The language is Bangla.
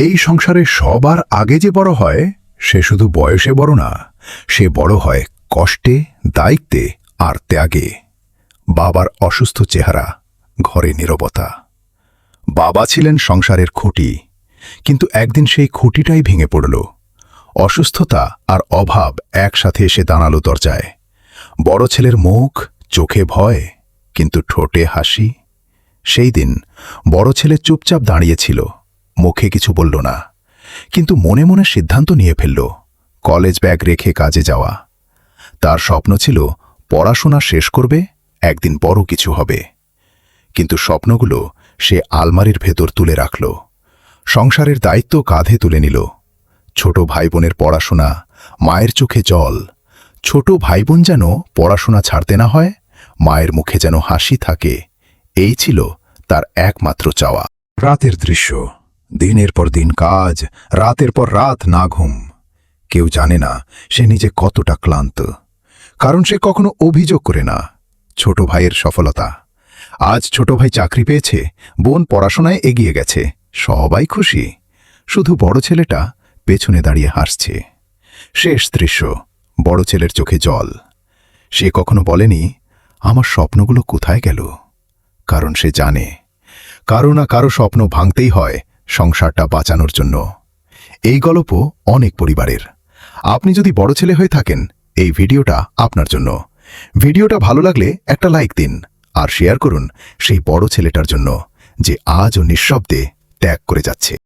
এই সংসারে সবার আগে যে বড় হয়, সে শুধু বয়সে বড় না, সে বড় হয় কষ্টে, দায়িত্বে আর ত্যাগে। বাবার অসুস্থ চেহারা, ঘরে নীরবতা। বাবা ছিলেন সংসারের খুঁটি, কিন্তু একদিন সেই খুঁটিটাই ভেঙে পড়ল। অসুস্থতা আর অভাব একসাথে এসে দাঁড়াল দরজায়। বড় ছেলের মুখ, চোখে ভয়, কিন্তু ঠোঁটে হাসি। সেই দিন বড় ছেলে চুপচাপ দাঁড়িয়েছিল মুখে কিছু বলল না। কিন্তু মনে মনে সিদ্ধান্ত নিয়ে ফেলল, কলেজ ব্যাগ রেখে কাজে যাওয়া। তার স্বপ্ন ছিল, পড়াশোনা শেষ করবে, একদিন বড় কিছু হবে। কিন্তু স্বপ্নগুলো সে আলমারির ভেতর তুলে রাখল। সংসারের দায়িত্ব কাঁধে তুলে নিল। ছোট ভাই বোনের পড়াশোনা, মায়ের চোখে জল। ছোট ভাই বোন যেন পড়াশোনা ছাড়তে না হয়, মায়ের মুখে যেন হাসি থাকে, এই ছিল তার একমাত্র চাওয়া। রাতের দৃশ্য। দিনের পর দিন কাজ, রাতের পর রাত না ঘুম। কেউ জানে না সে নিজে কতটা ক্লান্ত। কারণ সে কখনো অভিযোগ করে না, ছোট ভাইয়ের সফলতা। আজ ছোট ভাই চাকরি পেয়েছে, বোন পড়াশোনায় এগিয়ে গেছে, সবাই খুশি। শুধু বড় ছেলেটা পেছনে দাঁড়িয়ে হাসছে। শেষ দৃশ্য, বড় ছেলের চোখে জল। সে কখনো বলেনি, আমার স্বপ্নগুলো কোথায় গেল? কারণ সে জানে, কারও না কারও স্বপ্ন ভাঙতেই হয় সংসারটা বাঁচানোর জন্য। এই গল্প অনেক পরিবারের। আপনি যদি বড় ছেলে হয়ে থাকেন, এই ভিডিওটা আপনার জন্য। ভিডিওটা ভালো লাগলে একটা লাইক দিন আর শেয়ার করুন সেই বড় ছেলেটার জন্য, যে আজও নিঃশব্দে ত্যাগ করে যাচ্ছে।